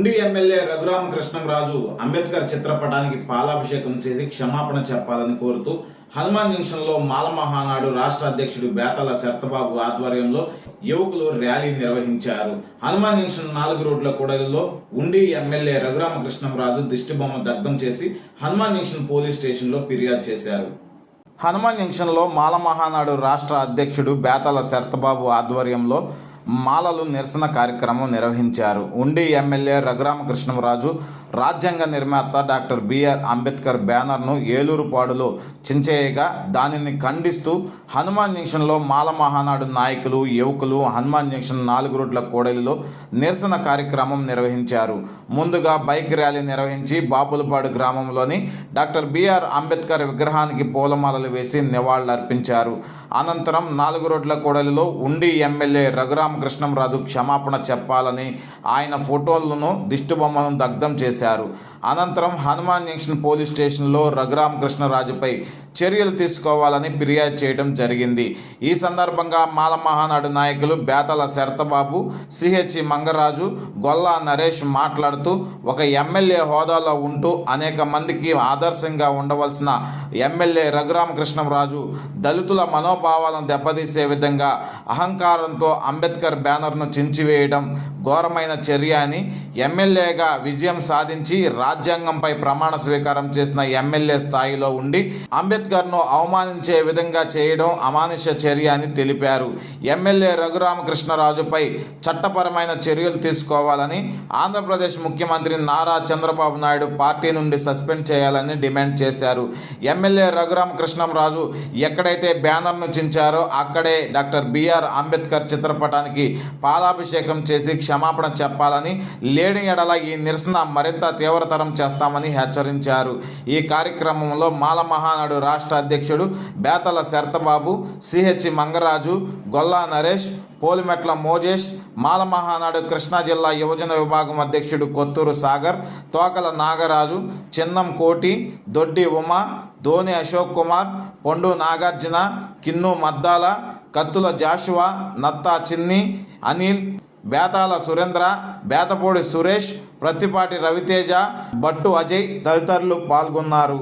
ఉండి ఎమ్మెల్యే రఘురామకృష్ణంరాజు అంబేద్కర్ చిత్రపటానికి పాలాభిషేకం చేసి క్షమాపణ చెప్పాలని కోరుతూ హనుమాన్ జంక్షన్లో మాల మహానాడు రాష్ట్ర అధ్యక్షుడు బేతల శరతబాబు ఆధ్వర్యంలో యువకులు ర్యాలీ నిర్వహించారు. హనుమాన్ జంక్షన్ నాలుగు రోడ్ల కూడలిలో ఉండి ఎమ్మెల్యే రఘురామకృష్ణంరాజు దిష్టిబొమ్మ దగ్ధం చేసి హనుమాన్ జంక్షన్ పోలీస్ స్టేషన్లో ఫిర్యాదు చేశారు. హనుమాన్ జంక్షన్లో మాల మహానాడు రాష్ట్ర అధ్యక్షుడు బేతల శరతబాబు ఆధ్వర్యంలో మాలలు నిరసన కార్యక్రమం నిర్వహించారు. ఉండి ఎమ్మెల్యే రఘురామకృష్ణరాజు రాజ్యాంగ నిర్మాత డాక్టర్ బిఆర్ అంబేద్కర్ బ్యానర్ను ఏలూరుపాడులో చించేయగా దానిని ఖండిస్తూ హనుమాన్ జంక్షన్లో మాల మహానాడు నాయకులు యువకులు హనుమాన్ జంక్షన్ నాలుగు రోడ్ల కూడలిలో నిరసన కార్యక్రమం నిర్వహించారు. ముందుగా బైక్ ర్యాలీ నిర్వహించి బాపులపాడు గ్రామంలోని డాక్టర్ బిఆర్ అంబేద్కర్ విగ్రహానికి పూలమాలలు వేసి నివాళులర్పించారు. అనంతరం నాలుగు రోడ్ల కూడలిలో ఉండి ఎమ్మెల్యే రఘురామ రఘురామకృష్ణంరాజు క్షమాపణ చెప్పాలని ఆయన ఫోటోలను దిష్టిబొమ్మను దగ్ధం చేశారు. అనంతరం హనుమాన్ జంక్షన్ పోలీస్ స్టేషన్లో రఘురామకృష్ణరాజుపై చర్యలు తీసుకోవాలని ఫిర్యాదు చేయడం జరిగింది. ఈ సందర్భంగా మాల మహానాడు నాయకులు బేతల శరతబాబు సిహెచ్ మంగరాజు గొల్లా నరేష్ మాట్లాడుతూ ఒక ఎమ్మెల్యే హోదాలో ఉంటూ అనేక మందికి ఆదర్శంగా ఉండవలసిన ఎమ్మెల్యే రఘురామకృష్ణరాజు దళితుల మనోభావాలను దెబ్బతీసే విధంగా అహంకారంతో అంబేద్కర్ బ్యానర్ను చించివేయడం ఘోరమైన చర్య అని ఎమ్మెల్యేగా విజయం సాధించి రాజ్యాంగంపై ప్రమాణ స్వీకారం చేసిన ఎమ్మెల్యే స్థాయిలో ఉండి అంబేద్కర్ను అవమానించే విధంగా చేయడం అమానుష చర్య అని తెలిపారు. ఎమ్మెల్యే రఘురామకృష్ణరాజుపై చట్టపరమైన చర్యలు తీసుకోవాలని ఆంధ్రప్రదేశ్ ముఖ్యమంత్రి నారా చంద్రబాబు నాయుడు పార్టీ నుండి సస్పెండ్ చేయాలని డిమాండ్ చేశారు. ఎమ్మెల్యే రఘురామకృష్ణంరాజు ఎక్కడైతే బ్యానర్ను చించారో అక్కడే డాక్టర్ బిఆర్ అంబేద్కర్ చిత్రపటానికి పాలాభిషేకం చేసి క్షమాపణ చెప్పాలని లేని ఎడల ఈ నిరసన మరింత తీవ్రతరం చేస్తామని హెచ్చరించారు. ఈ కార్యక్రమంలో మాల మహానాడు రాష్ట్ర అధ్యక్షుడు బేతల శరతబాబు సిహెచ్ మంగరాజు గొల్లా నరేష్ పోలిమెట్ల మోజేష్ మాల మహానాడు కృష్ణా జిల్లా యువజన విభాగం అధ్యక్షుడు కొత్తూరు సాగర్ తోకల నాగరాజు చిన్నం కోటి దొడ్డి ఉమ ధోని అశోక్ కుమార్ పొండు నాగార్జున కిన్ను మద్దాల కత్తుల జాషువా నత్తా చిన్ని అనిల్ బేతాల సురేంద్ర బేతపూడి సురేష్ ప్రత్తిపాటి రవితేజ బట్టు అజయ్ తదితరులు పాల్గొన్నారు.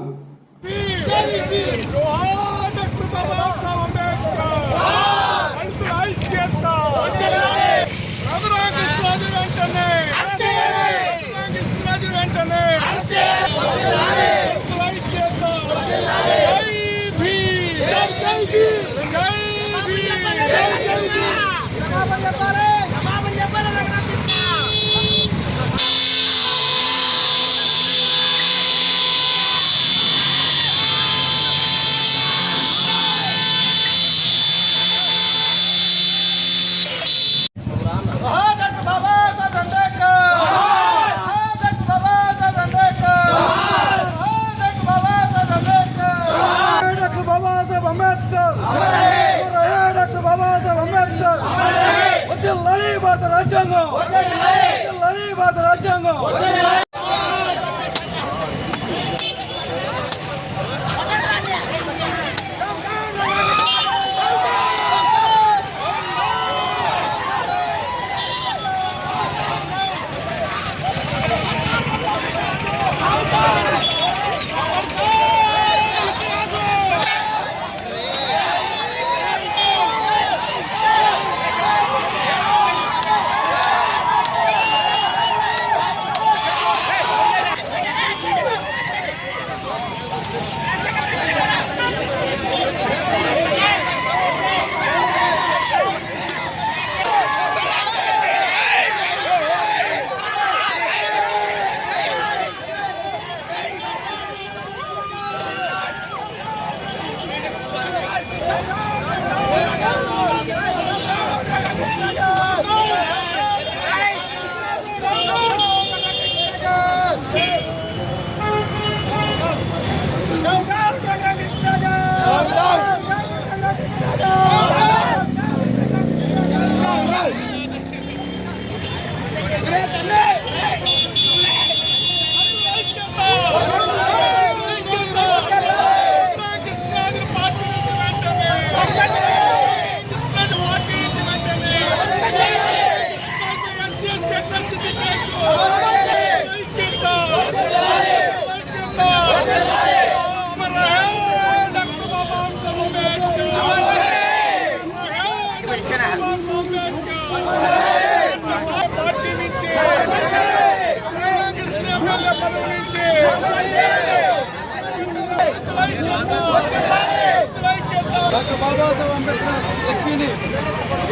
డాక్టర్ బాబాసాహెబ్ అంబేద్కర్ ఫ్లెక్సీని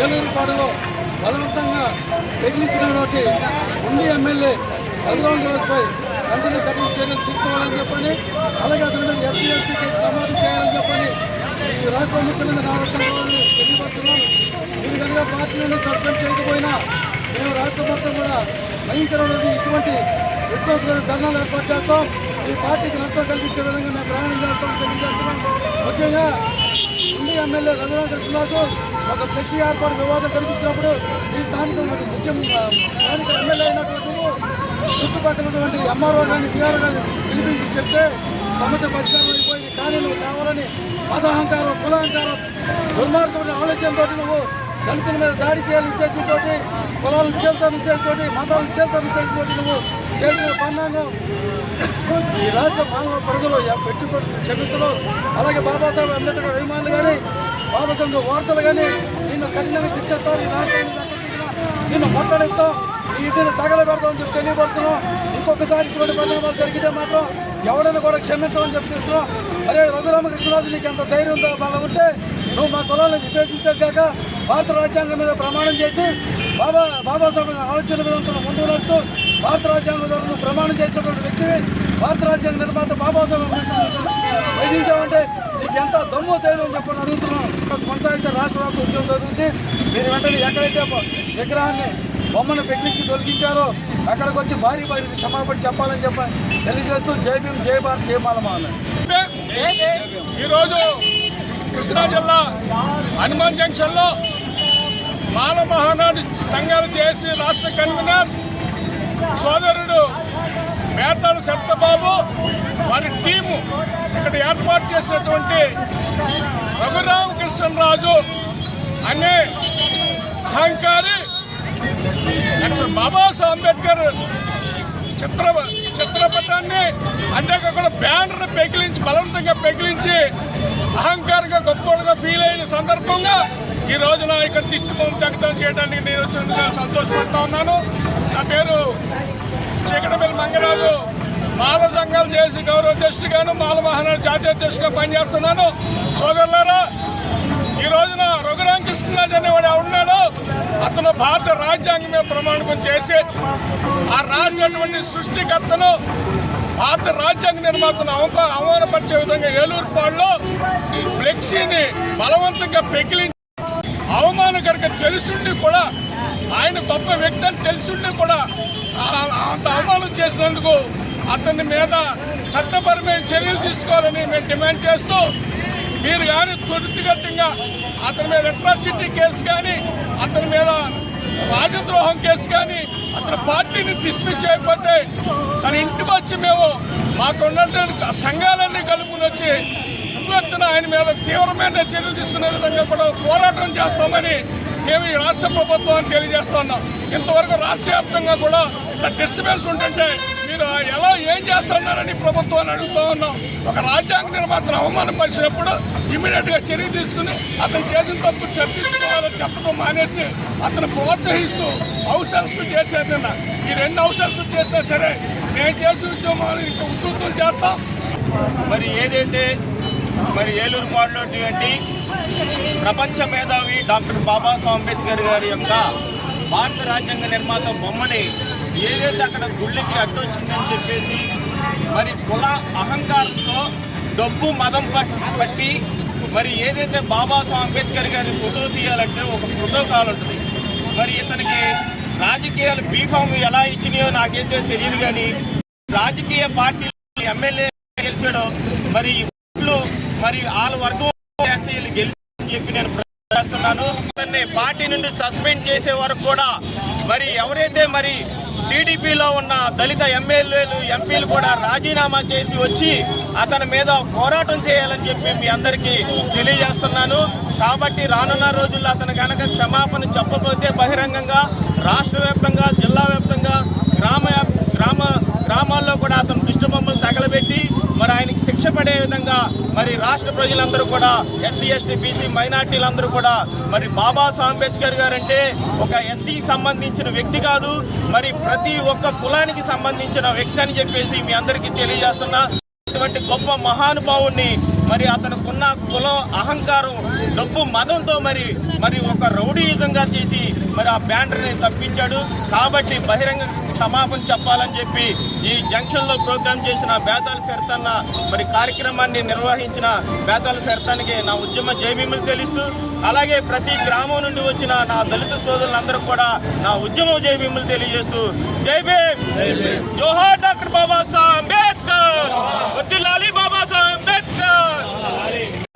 ఏలూరుపాడులో బలవంతంగా తగిలించినటువంటి ఉండి ఎమ్మెల్యే రఘురామ్ రాజుపై వెంటనే కఠిన చర్యలు తీసుకోవాలని చెప్పండి అలాగే అతని మీద ఎస్సీ ఎస్టీ కేసు నమోదు చేయాలని చెప్పండి ఈ రాష్ట్ర ముఖ్యమంత్రి నారా చంద్రబాబు తెలియపడుతున్నాం ఈ విధంగా పార్టీ నుండి సస్పెండ్ చేయకపోయినా మేము రాష్ట్ర మొత్తం కూడా భయంకరమైన ఇటువంటి విధ్వంసమైన ధర్నాలు ఏర్పాటు చేస్తాం. ఈ పార్టీకి నష్టం కలిగించే విధంగా మేము ప్రయాణం చేస్తాం తెలియజేస్తున్నాం ముఖ్యంగా ఉండి ఎమ్మెల్యే రఘురామ కృష్ణరాజు ఒక ఫ్లెక్సీ ఏర్పాటు వివాదం కనిపించినప్పుడు ఈ స్థానిక ముఖ్యం స్థానిక ఎమ్మెల్యే అయినటువంటి చుట్టుపక్కల ఉన్నటువంటి ఎంఆర్ఓ కానీ టీఆర్ఓ కానీ పిలిపించి చెప్తే సమస్య పరిష్కారం అయిపోయింది కానీ నువ్వు కావాలని మతాహంకారం కులహంకారం దుర్మార్గమైన ఆలోచనతో నువ్వు దళితుల మీద దాడి చేయాలని ఉద్దేశంతో కులాలను చేస్తాను ఉద్దేశంతో మతాలను చేస్తాను ఉద్దేశంతో నువ్వు చేసిన పన్నాను ఈ రాష్ట్ర మానవ ప్రజలు ఎ- పెట్టుబడి క్షమితులు అలాగే బాబాసాహెబ్ అంబేద్కర్ అభిమానులు కానీ బాబాసాహెబ్ వార్తలు కానీ నిన్ను కఠినంగా శిక్షిస్తారు ఈ రాష్ట్రాన్ని నిన్ను మాట్లాడిస్తాం ఈ ఇంటిని తగలబెడతామని చెప్పి తెలియపడుతున్నాం ఇంకొకసారి ఇటువంటి పరిణామాలు జరిగితే మాత్రం ఎవడైనా కూడా క్షమించమని చెప్పి చూస్తున్నాం. అరే రఘురామకృష్ణరాజు నీకు ఎంత ధైర్యం ఉందో? బలం ఉంటే నువ్వు మా కులాలను విభేదించాక కాక భారత రాజ్యాంగం మీద ప్రమాణం చేసి బాబా బాబాసాహెబ్ ఆలోచన విధానంతో ముందు నడుస్తూ భారత రాజ్యాంగం ద్వారా ప్రమాణం చేసినటువంటి వ్యక్తి భారత రాజ్యాంగ నిర్మాత బాబాసాహెబ్ అంబేద్కర్ వైదించావంటే నీకు ఎంత దమ్ము ధైర్యం చెప్పని అడుగుతున్నాను కొనసాగితే రాష్ట్ర వ్యాప్త ఉద్యోగం జరుగుతుంది. మీరు వెంటనే ఎక్కడైతే విగ్రహాన్ని బొమ్మను పెట్టించి తొలగించారో అక్కడికి వచ్చి భారీ భారీ క్షమాపణ చెప్పాలని చెప్పని తెలియజేస్తూ జై భీం జై భారత్ జై మాలమా ఈరోజు కృష్ణా జిల్లా హనుమాన్ జంక్షన్లో బాలమహానాడు సంఘాలు చేసి రాష్ట్ర కన్వీనర్ సోదరుడు మేతాడు సత్తబాబు వారి టీము ఇక్కడ ఏర్పాటు చేసినటువంటి రఘురామకృష్ణరాజు అనే అహంకారి డాక్టర్ బాబాసాహెబ్ అంబేద్కర్ చిత్ర చిత్రపటాన్ని అంతేకాకుండా బ్యానర్ పెకిలించి బలవంతంగా పెకిలించి అహంకారంగా గొప్పగా ఫీల్ అయిన సందర్భంగా ఈ రోజున ఇక్కడ దిష్టి బొమ్మ చేయడానికి నేను వచ్చినందుకు సంతోషపడతా ఉన్నాను. నా పేరు చీకటపల్లి మంగరాజు. మాల సంఘాలు చేసి గౌరవ అధ్యక్షుడిగాను మాల మహానాడు జాతీయ అధ్యక్షుడిగా పనిచేస్తున్నాను. సోదరులారా ఈ రోజున రఘురామకృష్ణరాజు అనేవాడు ఉన్నాడు అతను భారత రాజ్యాంగం మీద ప్రమాణకం చేసి ఆ రాసినటువంటి సృష్టికర్తను భారత రాజ్యాంగ నిర్మాతను అవమానపరిచే విధంగా ఏలూరుపాడులో ఫ్లెక్సీని బలవంతంగా పెకిలించి అవమానకరంగా తెలుసుండి కూడా ఆయన గొప్ప వ్యక్తి అని తెలుసుండి కూడా అంత అవమానం చేసినందుకు అతని మీద చట్టపరమైన చర్యలు తీసుకోవాలని మేము డిమాండ్ చేస్తూ మీరు కానీ త్వరితగతంగా అతని మీద అట్రాసిటీ కేసు కానీ అతని మీద రాజద్రోహం కేసు కానీ అతని పార్టీని డిస్మిస్ చేయకపోతే తన ఇంటికి వచ్చి మేము మాకు ఉన్నటువంటి సంఘాలన్నీ కలుపుకుని వచ్చి ఉవ్వెత్తున ఆయన మీద తీవ్రమైన చర్యలు తీసుకునే విధంగా కూడా పోరాటం చేస్తామని మేము ఈ రాష్ట్ర ప్రభుత్వాన్ని తెలియజేస్తున్నాం ఇంతవరకు రాష్ట్ర వ్యాప్తంగా కూడా ఇట్లా డిస్టర్బెన్స్ ఉంటుంటే మీరు ఎలా ఏం చేస్తున్నారని ప్రభుత్వాన్ని అడుగుతూ ఉన్నాం. ఒక రాజ్యాంగ నిర్మాతను అవమానపరిచినప్పుడు ఇమీడియట్గా చర్య తీసుకుని అతను చేసిన తప్పు చర్చించుకోవాలని చెప్పడం మానేసి అతను ప్రోత్సహిస్తూ అవసరస్తు చేసేదన్న ఈ రెండు అవసరస్తు చేసినా సరే మేము చేసే ఉద్యమాలు ఇంకా ఉధృతం చేస్తాం. మరి ఏదైతే మరి ఏలూరు పాడులోటువంటి ప్రపంచ మేధావి డాక్టర్ బాబాసాహెబ్ అంబేద్కర్ గారి యొక్క భారత రాజ్యాంగ నిర్మాత బొమ్మని ఏదైతే అక్కడ గుళ్ళకి అడ్డొచ్చిందని చెప్పేసి మరి కుల అహంకారంతో డబ్బు మదం పట్టి మరి ఏదైతే బాబాసాహెబ్ అంబేద్కర్ గారి ఫోటో తీయాలంటే ఒక ప్రోటోకాల్ ఉంటుంది మరి ఇతనికి రాజకీయాలు బీఫామ్ ఎలా ఇచ్చినాయో నాకైతే తెలియదు కానీ రాజకీయ పార్టీ ఎమ్మెల్యే గెలిచాడో మరి ఇప్పుడు మరి వాళ్ళ వర్గం చేస్తే వీళ్ళు గెలిచి చెప్పి నేను చేస్తున్నాను అతన్ని పార్టీ నుండి సస్పెండ్ చేసే వరకు కూడా మరి ఎవరైతే మరి టీడీపీలో ఉన్న దళిత ఎమ్మెల్యేలు ఎంపీలు కూడా రాజీనామా చేసి వచ్చి అతని మీద పోరాటం చేయాలని చెప్పి మీ అందరికీ తెలియజేస్తున్నాను. కాబట్టి రానున్న రోజుల్లో అతను కనుక క్షమాపణ చెప్పబోతే బహిరంగంగా రాష్ట్ర వ్యాప్తంగా జిల్లా వ్యాప్తంగా గ్రామ గ్రామ గ్రామాల్లో కూడా అతను దుష్ట తగలబెట్టి మరి విధంగా మరి రాష్ట్ర ప్రజలందరూ కూడా ఎస్సీ ఎస్టీ బీసీ మైనార్టీలందరూ కూడా మరి బాబాసాహెబ్ అంబేద్కర్ గారు అంటే ఒక ఎస్సీకి సంబంధించిన వ్యక్తి కాదు మరి ప్రతి ఒక్క కులానికి సంబంధించిన వ్యక్తి అని చెప్పేసి మీ అందరికీ తెలియజేస్తున్నా. ఇటువంటి గొప్ప మహానుభావుణ్ణి మరి అతనుకున్న కులం అహంకారం డబ్బు మదంతో మరి మరి ఒక రౌడీయుజంగా చేసి మరి ఆ బ్యానర్ని తప్పించాడు. కాబట్టి బహిరంగ క్షమాపణ చెప్పాలని చెప్పి ఈ జంక్షన్లో ప్రోగ్రామ్ చేసిన బేతాల శరతన్న మరి కార్యక్రమాన్ని నిర్వహించిన బేతాల శరతానికి నా ఉద్యమ జైభీములు తెలుస్తూ అలాగే ప్రతి గ్రామం నుండి వచ్చిన నా దళిత సోదరులందరూ కూడా నా ఉద్యమ జైభీములు తెలియజేస్తూ జై భీమ్! జోహార్ డాక్టర్ బాబాసాహెబ్ అంబేద్కర్! వర్ధిల్లాలి బాబాసాహెబ్ అంబేద్కర్!